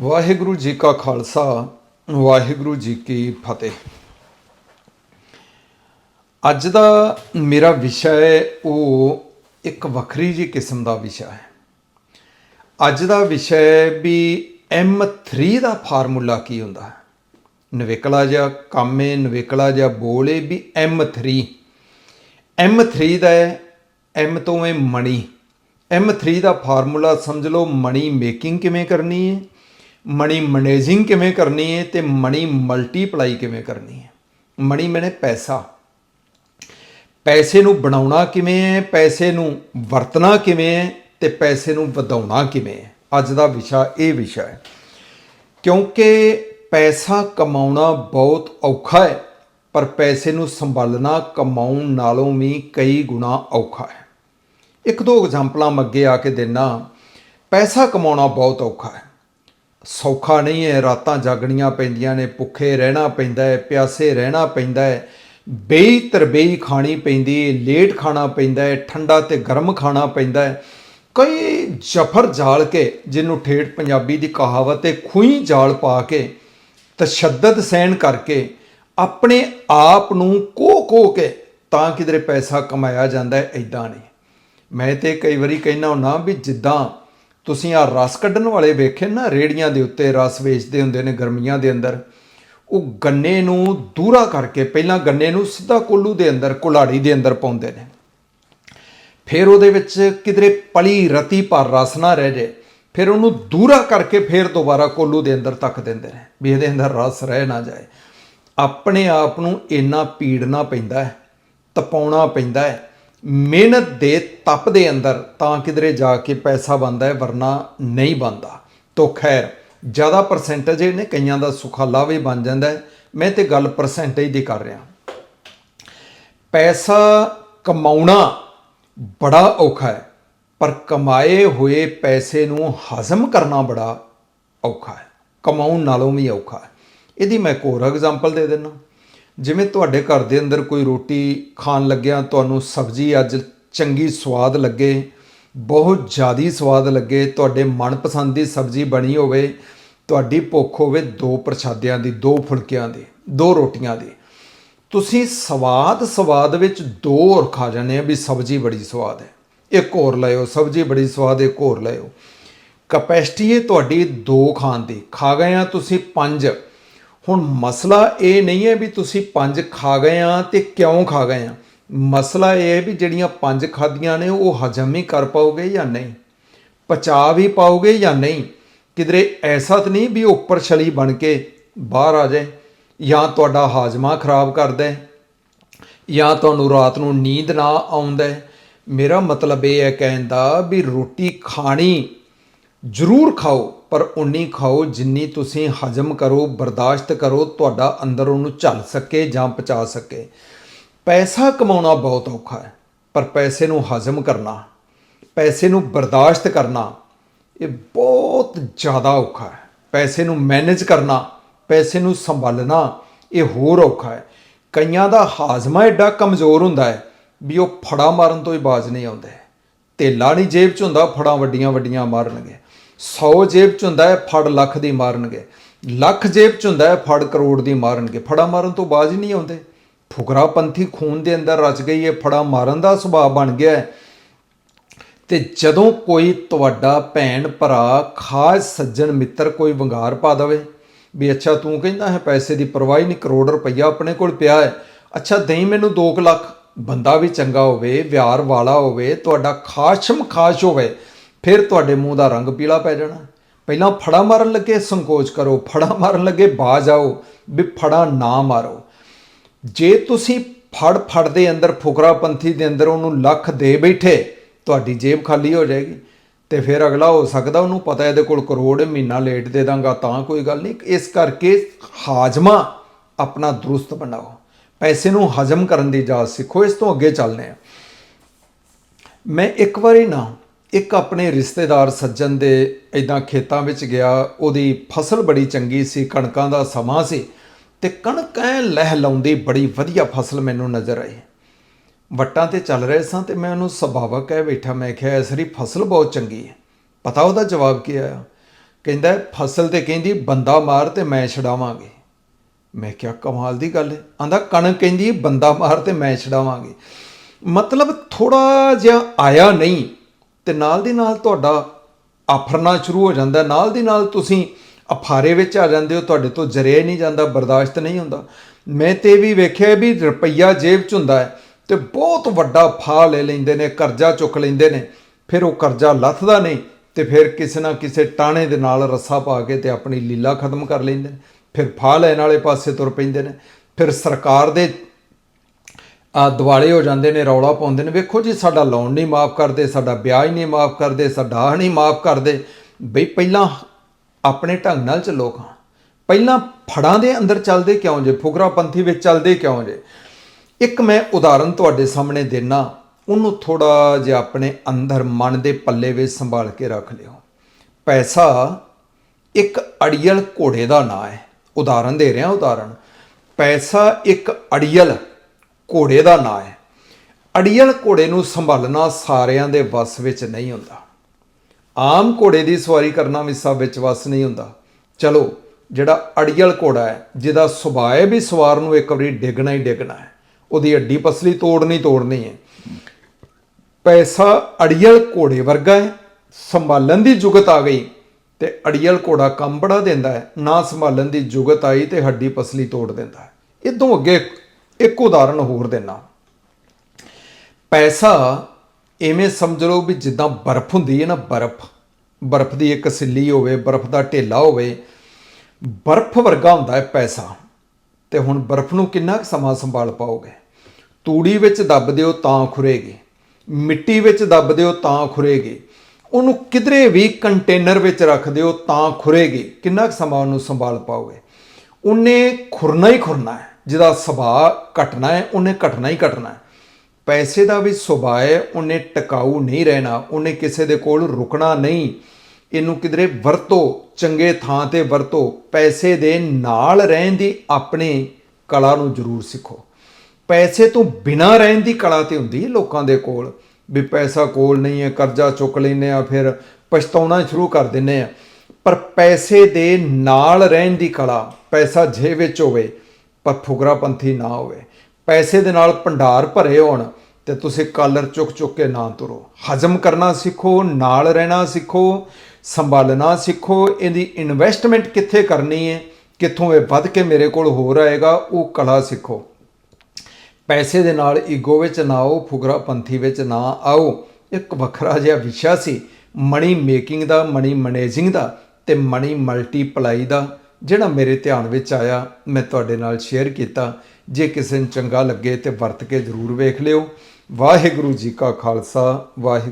ਵਾਹਿਗੁਰੂ ਜੀ ਕਾ ਖਾਲਸਾ, ਵਾਹਿਗੁਰੂ ਜੀ ਕੀ ਫਤਿਹ। ਅੱਜ ਦਾ ਮੇਰਾ ਵਿਸ਼ਾ ਹੈ, ਉਹ ਇੱਕ ਵੱਖਰੀ ਜੀ ਕਿਸਮ ਦਾ ਵਿਸ਼ਾ ਹੈ। ਅੱਜ ਦਾ ਵਿਸ਼ਾ ਹੈ ਵੀ M3 ਦਾ ਫਾਰਮੂਲਾ ਕੀ ਹੁੰਦਾ ਹੈ? ਨਵੇਕਲਾ ਜਿਹਾ ਕਾਮੇ ਨਵੇਕਲਾ ਜਿਹਾ ਬੋਲੇ ਵੀ M3 M3 ਦਾ ਹੈ, M ਤੋਂ ਹੈ ਮਣੀ। M3 ਦਾ ਫਾਰਮੂਲਾ ਸਮਝ ਲਓ, ਮਣੀ ਮੇਕਿੰਗ ਕਿਵੇਂ ਕਰਨੀ ਹੈ? ਮਨੀ ਮੈਨੇਜਿੰਗ ਕਿਵੇਂ ਕਰਨੀ ਹੈ ਤੇ ਮਨੀ ਮਲਟੀਪਲਾਈ ਕਿਵੇਂ ਕਰਨੀ ਹੈ ਮਨੀ ਮੈਨੇ ਪੈਸਾ। ਪੈਸੇ ਨੂੰ ਬਣਾਉਣਾ ਕਿਵੇਂ ਹੈ ਪੈਸੇ ਨੂੰ ਵਰਤਣਾ ਕਿਵੇਂ ਹੈ ਤੇ ਪੈਸੇ ਨੂੰ ਵਧਾਉਣਾ ਕਿਵੇਂ ਹੈ ਅੱਜ ਦਾ ਵਿਸ਼ਾ ਇਹ ਵਿਸ਼ਾ ਹੈ। ਕਿਉਂਕਿ ਪੈਸਾ ਕਮਾਉਣਾ ਬਹੁਤ ਔਖਾ ਹੈ, ਪਰ ਪੈਸੇ ਨੂੰ ਸੰਭਾਲਣਾ ਕਮਾਉਣ ਨਾਲੋਂ ਵੀ ਕਈ ਗੁਣਾ ਔਖਾ ਹੈ। ਇੱਕ ਦੋ ਐਗਜ਼ਾਮਪਲਾਂ ਮੈਂ ਅੱਗੇ ਆ ਕੇ ਦੇਣਾ ਪੈਸਾ ਕਮਾਉਣਾ ਬਹੁਤ ਔਖਾ ਹੈ। ਸੌਖਾ ਨਹੀਂ ਹੈ, ਰਾਤਾਂ ਜਾਗਣੀਆਂ ਪੈਂਦੀਆਂ ਨੇ, ਭੁੱਖੇ ਰਹਿਣਾ ਪੈਂਦਾ ਹੈ, ਪਿਆਸੇ ਰਹਿਣਾ ਪੈਂਦਾ ਹੈ। ਬੇਈ ਤਰਬੇਈ ਖਾਣੀ ਪੈਂਦੀ ਹੈ, ਲੇਟ ਖਾਣਾ ਪੈਂਦਾ ਹੈ, ਠੰਡਾ ਤੇ ਗਰਮ ਖਾਣਾ ਪੈਂਦਾ ਹੈ। ਕਈ ਜਫਰ ਜਾਲ ਕੇ, ਜਿਹਨੂੰ ਠੇਠ ਪੰਜਾਬੀ ਦੀ ਕਹਾਵਤ ਹੈ, ਖੂਹੀ ਜਾਲ ਪਾ ਕੇ, ਤਸ਼ੱਦਦ ਸਹਿਣ ਕਰਕੇ, ਆਪਣੇ ਆਪ ਨੂੰ ਕੋ ਕੋ ਕੇ, ਤਾਂ ਕਿਧਰੇ ਪੈਸਾ ਕਮਾਇਆ ਜਾਂਦਾ ਹੈ ਐਦਾਂ ਨਹੀਂ। ਮੈਂ ਤੇ ਕਈ ਵਾਰੀ ਕਹਿਣਾ ਹੁੰਦਾ ਵੀ ਜਿੱਦਾਂ ਤੁਸੀਂ ਆ ਰਸ ਕੱਢਣ ਵਾਲੇ ਵੇਖੇ ਨਾ, ਰੇੜੀਆਂ ਦੇ ਉੱਤੇ ਰਸ ਵੇਚਦੇ ਹੁੰਦੇ ਨੇ ਗਰਮੀਆਂ ਦੇ ਅੰਦਰ। ਉਹ ਗੰਨੇ ਨੂੰ ਦੂਰਾ ਕਰਕੇ, ਪਹਿਲਾਂ ਗੰਨੇ ਨੂੰ ਸਿੱਧਾ ਕੋਲੂ ਦੇ ਅੰਦਰ, ਕੁਲਾੜੀ ਦੇ ਅੰਦਰ ਪਾਉਂਦੇ ਨੇ। ਫਿਰ ਉਹਦੇ ਵਿੱਚ ਕਿਧਰੇ ਪਲੀ ਰਤੀ ਪਰ ਰਸ ਨਾ ਰਹਿ ਜੇ, ਫਿਰ ਉਹਨੂੰ ਦੂਰਾ ਕਰਕੇ ਫਿਰ ਦੁਬਾਰਾ ਕੋਲੂ ਦੇ ਅੰਦਰ ਤੱਕ ਦਿੰਦੇ ਨੇ, ਵੀ ਇਹਦੇ ਅੰਦਰ ਰਸ ਰਹਿ ਨਾ ਜਾਏ। ਆਪਣੇ ਆਪ ਨੂੰ ਇੰਨਾ ਪੀੜਨਾ ਪੈਂਦਾ ਹੈ, ਤਪਾਉਣਾ ਪੈਂਦਾ ਹੈ ਮਿਹਨਤ ਦੇ ਤਪ ਦੇ ਅੰਦਰ ਤਾਂ ਕਿਧਰੇ ਜਾ ਕੇ ਪੈਸਾ ਬਣਦਾ ਹੈ, ਵਰਨਾ ਨਹੀਂ ਬਣਦਾ। ਤੋ ਖੈਰ, ਜ਼ਿਆਦਾ ਪਰਸੈਂਟੇਜ ਨੇ ਕਈਆਂ ਦਾ ਸੁਖਾਲਾ ਵੀ ਬਣ ਜਾਂਦਾ ਹੈ। ਮੈਂ ਤੇ ਗੱਲ ਪਰਸੈਂਟੇਜ ਦੀ ਕਰ ਰਿਹਾ। ਪੈਸਾ ਕਮਾਉਣਾ ਬੜਾ ਔਖਾ ਹੈ, ਪਰ ਕਮਾਏ ਹੋਏ ਪੈਸੇ ਨੂੰ ਹਜ਼ਮ ਕਰਨਾ ਬੜਾ ਔਖਾ ਹੈ। ਕਮਾਉਣ ਨਾਲੋਂ ਵੀ ਔਖਾ ਹੈ। ਇਹਦੀ ਮੈਂ ਇੱਕ ਹੋਰ ਐਗਜ਼ਾਮਪਲ ਦੇ ਦਿੰਦਾ। ਜਿਵੇਂ ਤੁਹਾਡੇ ਘਰ ਦੇ ਅੰਦਰ ਕੋਈ ਰੋਟੀ ਖਾਣ ਲੱਗਿਆ ਤੁਹਾਨੂੰ ਸਬਜ਼ੀ ਅੱਜ ਚੰਗੀ ਸਵਾਦ ਲੱਗੇ, ਬਹੁਤ ਜ਼ਿਆਦੀ ਸਵਾਦ ਲੱਗੇ, ਤੁਹਾਡੇ ਮਨਪਸੰਦ ਦੀ ਸਬਜ਼ੀ ਬਣੀ ਹੋਵੇ, ਤੁਹਾਡੀ ਭੁੱਖ ਹੋਵੇ ਦੋ ਪ੍ਰਸ਼ਾਦਿਆਂ ਦੀ, ਦੋ ਫੁਲਕਿਆਂ ਦੀ, ਦੋ ਰੋਟੀਆਂ ਦੀ। ਤੁਸੀਂ ਸਵਾਦ ਸਵਾਦ ਵਿੱਚ ਦੋ ਹੋਰ ਖਾ ਜਾਂਦੇ ਆ ਵੀ ਸਬਜ਼ੀ ਬੜੀ ਸਵਾਦ ਹੈ। ਇੱਕ ਹੋਰ ਲਿਓ ਸਬਜ਼ੀ ਬੜੀ ਸਵਾਦ, ਇੱਕ ਹੋਰ ਲਿਓ ਕਪੈਸਿਟੀ ਹੈ ਤੁਹਾਡੀ ਦੋ ਖਾਣ ਦੀ। ਖਾ ਗਏ ਆ ਤੁਸੀਂ ਪੰਜ। ਹੁਣ ਮਸਲਾ ਇਹ ਨਹੀਂ ਹੈ ਵੀ ਤੁਸੀਂ ਪੰਜ ਖਾ ਗਏ ਆ ਤੇ ਕਿਉਂ ਖਾ ਗਏ ਆ। ਮਸਲਾ ਇਹ ਹੈ ਵੀ ਜਿਹੜੀਆਂ ਪੰਜ ਖਾਧੀਆਂ ਨੇ ਉਹ ਹਜਮ ਹੀ ਕਰ ਪਾਓਗੇ ਜਾਂ ਨਹੀਂ? ਪਚਾ ਵੀ ਪਾਓਗੇ ਜਾਂ ਨਹੀਂ? ਕਿਧਰੇ ਐਸਾ ਤਾਂ ਨਹੀਂ ਵੀ ਉੱਪਰ ਛਲੀ ਬਣ ਕੇ ਬਾਹਰ ਆ ਜਾਏ, ਜਾਂ ਤੁਹਾਡਾ ਹਾਜ਼ਮਾ ਖਰਾਬ ਕਰਦਾ ਹੈ, ਜਾਂ ਤੁਹਾਨੂੰ ਰਾਤ ਨੂੰ ਨੀਂਦ ਨਾ ਆਉਂਦਾ ਮੇਰਾ ਮਤਲਬ ਇਹ ਹੈ ਕਹਿਣ ਦਾ ਵੀ ਰੋਟੀ ਖਾਣੀ ਜ਼ਰੂਰ ਖਾਓ। ਪਰ ਉਨੀ ਖਾਓ ਜਿੰਨੀ ਤੁਸੀਂ ਹਜਮ ਕਰੋ, ਬਰਦਾਸ਼ਤ ਕਰੋ, ਤੁਹਾਡਾ ਅੰਦਰ ਉਹਨੂੰ ਝੱਲ ਸਕੇ ਜਾਂ ਪਚਾ ਸਕੇ। ਪੈਸਾ ਕਮਾਉਣਾ ਬਹੁਤ ਔਖਾ ਹੈ, ਪਰ ਪੈਸੇ ਨੂੰ ਹਜਮ ਕਰਨਾ, ਪੈਸੇ ਨੂੰ ਬਰਦਾਸ਼ਤ ਕਰਨਾ, ਇਹ ਬਹੁਤ ਜ਼ਿਆਦਾ ਔਖਾ ਹੈ। ਪੈਸੇ ਨੂੰ ਮੈਨੇਜ ਕਰਨਾ, ਪੈਸੇ ਨੂੰ ਸੰਭਾਲਣਾ, ਇਹ ਹੋਰ ਔਖਾ ਹੈ। ਕਈਆਂ ਦਾ ਹਾਜ਼ਮਾ ਐਡਾ ਕਮਜ਼ੋਰ ਹੁੰਦਾ ਹੈ ਵੀ ਉਹ ਫੜਾ ਮਾਰਨ ਤੋਂ ਹੀ ਬਾਜ਼ ਨਹੀਂ ਆਉਂਦੇ। ਧੇਲਾ ਨਹੀਂ ਜੇਬ 'ਚ ਹੁੰਦਾ, ਫੜਾ ਵੱਡੀਆਂ ਵੱਡੀਆਂ ਮਾਰਨਗੇ। 100 ਜੇਬ 'ਚ ਹੁੰਦਾ ਹੈ, ਫੜ ਲੱਖ ਦੀ ਮਾਰਨਗੇ। ਲੱਖ ਜੇਬ 'ਚ ਹੁੰਦਾ ਹੈ, ਫੜ ਕਰੋੜ ਦੀ ਮਾਰਨਗੇ। ਫੜਾ ਮਾਰਨ ਤੋਂ ਬਾਜ਼ ਹੀ ਨਹੀਂ ਆਉਂਦੇ। ਫੁਕਰਾ ਪੰਥੀ ਖੂਨ ਦੇ ਅੰਦਰ ਰਚ ਗਈ ਹੈ, ਫੜਾ ਮਾਰਨ ਦਾ ਸੁਭਾਅ ਬਣ ਗਿਆ ਹੈ। ਤੇ ਜਦੋਂ ਕੋਈ ਤੁਹਾਡਾ ਭੈਣ, ਭਰਾ, ਖਾਸ ਸੱਜਣ, ਮਿੱਤਰ ਕੋਈ ਵੰਗਾਰ ਪਾ ਦਵੇ, ਵੀ ਅੱਛਾ ਤੂੰ ਕਹਿੰਦਾ ਹੈ, ਪੈਸੇ ਦੀ ਪਰਵਾਹ ਨਹੀਂ, ਕਰੋੜ ਰੁਪਈਆ ਆਪਣੇ ਕੋਲ ਪਿਆ ਹੈ। ਅੱਛਾ, ਦੇਈ ਮੈਨੂੰ 2 ਲੱਖ। ਬੰਦਾ ਵੀ ਚੰਗਾ ਹੋਵੇ ਵਿਹਾਰ ਵਾਲਾ ਹੋਵੇ, ਤੁਹਾਡਾ ਖਾਸ਼ਮ ਖਾਸ਼ ਹੋਵੇ। ਫਿਰ ਤੁਹਾਡੇ ਮੂੰਹ ਦਾ ਰੰਗ ਪੀਲਾ ਪੈ ਜਾਣਾ। ਪਹਿਲਾਂ ਫੜਾ ਮਾਰਨ ਲੱਗੇ, ਸੰਕੋਚ ਕਰੋ। ਫੜਾ ਮਾਰਨ ਲੱਗੇ ਬਾਜ ਆਓ ਵੀ ਫੜਾ ਨਾ ਮਾਰੋ। ਜੇ ਤੁਸੀਂ ਫੜ ਫੜ ਦੇ ਅੰਦਰ ਫੁਕਰਾਪੰਥੀ ਦੇ ਅੰਦਰ ਉਹਨੂੰ ਲੱਖ ਦੇ ਬੈਠੇ, ਤੁਹਾਡੀ ਜੇਬ ਖਾਲੀ ਹੋ ਜਾਏਗੀ। ਤੇ ਫਿਰ ਅਗਲਾ ਹੋ ਸਕਦਾ ਉਹਨੂੰ ਪਤਾ ਇਹਦੇ ਕੋਲ ਕਰੋੜ ਮਹੀਨਾ ਲੇਟ ਦੇ ਦਾਂਗਾ, ਤਾਂ ਕੋਈ ਗੱਲ ਨਹੀਂ। ਇਸ ਕਰਕੇ ਹਾਜ਼ਮਾ ਆਪਣਾ ਦਰੁਸਤ ਬਣਾਓ। ਪੈਸੇ ਨੂੰ ਹਜਮ ਕਰਨ ਦੀ ਜਾਚ ਸਿੱਖੋ। ਇਸ ਤੋਂ ਅੱਗੇ ਚੱਲਦੇ ਆ ਮੈਂ ਇੱਕ ਵਾਰੀ ਨਾ ਇੱਕ ਆਪਣੇ ਰਿਸ਼ਤੇਦਾਰ ਸੱਜਣ ਦੇ ਇਦਾਂ ਖੇਤਾਂ ਵਿੱਚ ਗਿਆ, ਉਹਦੀ ਫਸਲ ਬੜੀ ਚੰਗੀ ਸੀ, ਕਣਕਾਂ ਦਾ ਸਮਾਂ ਸੀ ਤੇ ਕਣਕ ਐ ਲਹਿ ਲਾਉਂਦੀ ਬੜੀ ਵਧੀਆ ਫਸਲ ਮੈਨੂੰ ਨਜ਼ਰ ਆਈ। ਵੱਟਾਂ ਤੇ ਚੱਲ ਰਹੇ ਸਾਂ ਤੇ ਮੈਂ ਉਹਨੂੰ ਸੁਭਾਵਕ ਕਹਿ ਬੈਠਾ, ਮੈਂ ਕਿਹਾ, ਇਸ ਫਸਲ ਬਹੁਤ ਚੰਗੀ ਹੈ। ਪਤਾ ਉਹਦਾ ਜਵਾਬ ਕੀ ਆਇਆ? ਕਹਿੰਦਾ, ਫਸਲ ਤੇ ਕਹਿੰਦੀ, ਬੰਦਾ ਮਾਰ ਤੇ ਮੈਂ ਛਡਾਵਾਂਗੇ। ਮੈਂ ਕਿਹਾ, ਕਮਾਲ ਦੀ ਗੱਲ ਹੈ। ਆਂਦਾ, ਕਣਕ ਕਹਿੰਦੀ, ਬੰਦਾ ਮਾਰ ਤੇ ਮੈਂ ਛਡਾਵਾਂਗੇ। ਮਤਲਬ ਥੋੜਾ ਜਿਹਾ ਆਇਆ ਨਹੀਂ ਤੇ ਨਾਲ ਦੀ ਨਾਲ ਤੁਹਾਡਾ ਆਫਰਨਾ ਸ਼ੁਰੂ ਹੋ ਜਾਂਦਾ, ਨਾਲ ਦੀ ਨਾਲ ਤੁਸੀਂ ਅਫਾਰੇ ਵਿੱਚ ਆ ਜਾਂਦੇ ਹੋ, ਤੁਹਾਡੇ ਤੋਂ ਜਰਿਆ ਨਹੀਂ ਜਾਂਦਾ, ਬਰਦਾਸ਼ਤ ਨਹੀਂ ਹੁੰਦਾ। ਮੈਂ ਤੇ ਇਹ ਵੀ ਵੇਖਿਆ ਵੀ ਰੁਪਈਆ ਜੇਬ 'ਚ ਹੁੰਦਾ ਹੈ ਤੇ ਬਹੁਤ ਵੱਡਾ ਫਾ ਲੈ ਲੈਂਦੇ ਨੇ, ਕਰਜ਼ਾ ਚੁੱਕ ਲੈਂਦੇ ਨੇ, ਫਿਰ ਉਹ ਕਰਜ਼ਾ ਲੱਥਦਾ ਨਹੀਂ ਤੇ ਫਿਰ ਕਿਸੇ ਨਾ ਕਿਸੇ ਟਾਣੇ ਦੇ ਨਾਲ ਰੱਸਾ ਪਾ ਕੇ ਤੇ ਆਪਣੀ ਲੀਲਾ ਖਤਮ ਕਰ ਲੈਂਦੇ ਨੇ। ਫਿਰ ਫਾ ਲੈਣ ਵਾਲੇ ਪਾਸੇ ਤੁਰ ਪੈਂਦੇ ਨੇ। ਫਿਰ ਸਰਕਾਰ ਦੇ ਆ ਦਿਵਾਲੇ ਹੋ ਜਾਂਦੇ ਨੇ, ਰੌਲਾ ਪਾਉਂਦੇ ਨੇ। ਵੇਖੋ ਜੀ, ਸਾਡਾ ਲੋਨ ਨਹੀਂ ਮਾਫ ਕਰਦੇ, ਸਾਡਾ ਵਿਆਜ ਨਹੀਂ ਮਾਫ ਕਰਦੇ, ਸਾਡਾ ਆਹ ਨਹੀਂ ਮਾਫ ਕਰਦੇ। ਬਈ ਪਹਿਲਾਂ ਆਪਣੇ ਢੰਗ ਨਾਲ ਚੱਲੋ ਖਾਂ ਪਹਿਲਾਂ ਫੜਾਂ ਦੇ ਅੰਦਰ ਚੱਲਦੇ ਕਿਉਂ ਜੇ? ਫੁਕਰਾਪੰਥੀ ਵਿੱਚ ਚੱਲਦੇ ਕਿਉਂ ਜੇ? ਇੱਕ ਮੈਂ ਉਦਾਹਰਨ ਤੁਹਾਡੇ ਸਾਹਮਣੇ ਦੇਣਾ ਉਹਨੂੰ ਥੋੜਾ ਜਿਹਾ ਆਪਣੇ ਅੰਦਰ ਮਨ ਦੇ ਪੱਲੇ ਵਿੱਚ ਸੰਭਾਲ ਕੇ ਰੱਖ ਲਿਓ। ਪੈਸਾ ਇੱਕ ਅੜੀਅਲ ਘੋੜੇ ਦਾ ਨਾਂ ਹੈ। ਉਦਾਹਰਨ ਦੇ ਰਿਹਾ, ਉਦਾਹਰਨ। ਪੈਸਾ ਇੱਕ ਅੜੀਅਲ ਘੋੜੇ ਦਾ ਨਾਂ ਹੈ। ਅੜੀਅਲ ਘੋੜੇ ਨੂੰ ਸੰਭਾਲਣਾ ਸਾਰਿਆਂ ਦੇ ਵੱਸ ਵਿੱਚ ਨਹੀਂ ਹੁੰਦਾ। ਆਮ ਘੋੜੇ ਦੀ ਸਵਾਰੀ ਕਰਨਾ ਵੀ ਸਭ ਵਿੱਚ ਵੱਸ ਨਹੀਂ ਹੁੰਦਾ। ਚਲੋ, ਜਿਹੜਾ ਅੜੀਅਲ ਘੋੜਾ ਹੈ, ਜਿਹਦਾ ਸੁਭਾਅ ਵੀ ਸਵਾਰ ਨੂੰ ਇੱਕ ਵਾਰੀ ਡਿੱਗਣਾ ਹੀ ਡਿੱਗਣਾ ਹੈ, ਉਹਦੀ ਅੱਡੀ ਪਸਲੀ ਤੋੜਨੀ ਤੋੜਨੀ ਹੈ। ਪੈਸਾ ਅੜੀਅਲ ਘੋੜੇ ਵਰਗਾ ਹੈ, ਸੰਭਾਲਣ ਦੀ ਜੁਗਤ ਆ ਗਈ ਤੇ ਅੜੀਅਲ ਘੋੜਾ ਕੰਮ ਬੜਾ ਦਿੰਦਾ ਹੈ, ਨਾ ਸੰਭਾਲਣ ਦੀ ਜੁਗਤ ਆਈ ਤੇ ਹੱਡੀ ਪਸਲੀ ਤੋੜ ਦਿੰਦਾ ਹੈ। ਇਦੋਂ ਅੱਗੇ ਇੱਕ ਉਦਾਹਰਨ ਹੋਰ ਦੇਣਾ ਪੈਸਾ ਐਵੇਂ ਸਮਝ ਲਓ ਵੀ ਜਿੱਦਾਂ ਬਰਫ਼ ਹੁੰਦੀ ਹੈ ਨਾ, ਬਰਫ਼। ਬਰਫ਼ ਦੀ ਇੱਕ ਸਿੱਲੀ ਹੋਵੇ, ਬਰਫ਼ ਦਾ ਢੇਲਾ ਹੋਵੇ, ਬਰਫ਼ ਵਰਗਾ ਹੁੰਦਾ ਹੈ ਪੈਸਾ। ਤੇ ਹੁਣ ਬਰਫ਼ ਨੂੰ ਕਿੰਨਾ ਕੁ ਸਮਾਂ ਸੰਭਾਲ ਪਾਓਗੇ? ਤੂੜੀ ਵਿੱਚ ਦੱਬ ਦਿਓ ਤਾਂ ਖੁਰੇਗੀ। ਮਿੱਟੀ ਵਿੱਚ ਦੱਬ ਦਿਓ ਤਾਂ ਖੁਰੇਗੀ। ਉਹਨੂੰ ਕਿਧਰੇ ਵੀ ਕੰਟੇਨਰ ਵਿੱਚ ਰੱਖ ਦਿਓ ਤਾਂ ਖੁਰੇਗੀ। ਕਿੰਨਾ ਕੁ ਸਮਾਂ ਉਹਨੂੰ ਸੰਭਾਲ ਪਾਓਗੇ? ਉਹਨੇ ਖੁਰਨਾ ਹੀ ਖੁਰਨਾ ਹੈ। ਜਿਹਦਾ ਸੁਭਾਅ ਘਟਣਾ ਹੈ, ਉਹਨੇ ਘਟਣਾ ਹੀ ਘਟਣਾ ਹੈ। ਪੈਸੇ ਦਾ ਵੀ ਸੁਭਾਅ ਹੈ, ਉਹਨੇ ਟਿਕਾਊ ਨਹੀਂ ਰਹਿਣਾ, ਉਹਨੇ ਕਿਸੇ ਦੇ ਕੋਲ ਰੁਕਣਾ ਨਹੀਂ। ਇਹਨੂੰ ਕਿਧਰੇ ਵਰਤੋ, ਚੰਗੇ ਥਾਂ ਤੇ ਵਰਤੋ, ਪੈਸੇ ਦੇ ਨਾਲ ਰਹਿਣ ਦੀ ਆਪਣੀ ਕਲਾ ਨੂੰ ਜ਼ਰੂਰ ਸਿੱਖੋ। ਪੈਸੇ ਤੋਂ ਬਿਨਾਂ ਰਹਿਣ ਦੀ ਕਲਾ ਤੇ ਹੁੰਦੀ ਹੈ ਲੋਕਾਂ ਦੇ ਕੋਲ। ਵੀ ਪੈਸਾ ਕੋਲ ਨਹੀਂ ਹੈ, ਕਰਜ਼ਾ ਚੁੱਕ ਲੈਂਦੇ ਆ ਫਿਰ ਪਛਤਾਉਣਾ ਸ਼ੁਰੂ ਕਰ ਦਿੰਦੇ ਆ ਪਰ ਪੈਸੇ ਦੇ ਨਾਲ ਰਹਿਣ ਦੀ ਕਲਾ, ਪੈਸਾ ਜੇ ਵਿੱਚ ਹੋਵੇ ਪਰ ਫੁਕਰਾਪੰਥੀ ਨਾ ਹੋਵੇ। ਪੈਸੇ ਦੇ ਨਾਲ ਭੰਡਾਰ ਭਰੇ ਹੋਣ ਤੇ ਤੁਸੀਂ ਕਾਲਰ ਚੁੱਕ ਚੁੱਕ ਕੇ ਨਾ ਤੁਰੋ। ਹਜ਼ਮ ਕਰਨਾ ਸਿੱਖੋ, ਨਾਲ ਰਹਿਣਾ ਸਿੱਖੋ, ਸੰਭਾਲਣਾ ਸਿੱਖੋ, ਇਹਦੀ ਇਨਵੈਸਟਮੈਂਟ ਕਿੱਥੇ ਕਰਨੀ ਹੈ, ਕਿੱਥੋਂ ਇਹ ਵੱਧ ਕੇ ਮੇਰੇ ਕੋਲ ਹੋਰ ਆਏਗਾ, ਉਹ ਕਲਾ ਸਿੱਖੋ। ਪੈਸੇ ਦੇ ਨਾਲ ਈਗੋ ਵਿੱਚ ਨਾ ਆਓ ਫੁਕਰਾਪੰਥੀ ਵਿੱਚ ਨਾ ਆਓ। ਇੱਕ ਵੱਖਰਾ ਜਿਹਾ ਵਿਸ਼ਾ ਸੀ ਮਨੀ ਮੇਕਿੰਗ ਦਾ ਮਨੀ ਮੈਨੇਜਿੰਗ ਦਾ ਤੇ ਮਨੀ ਮਲਟੀਪਲਾਈ ਦਾ। ਜਿਹੜਾ ਮੇਰੇ ਧਿਆਨ ਵਿੱਚ ਆਇਆ, ਮੈਂ ਤੁਹਾਡੇ ਨਾਲ ਸ਼ੇਅਰ ਕੀਤਾ। ਜੇ ਕਿਸੇ ਨੂੰ ਚੰਗਾ ਲੱਗੇ ਤੇ ਵਰਤ ਕੇ ਜ਼ਰੂਰ ਵੇਖ ਲਿਓ। ਵਾਹਿਗੁਰੂ ਜੀ ਕਾ ਖਾਲਸਾ ਵਾਹਿਗੁਰੂ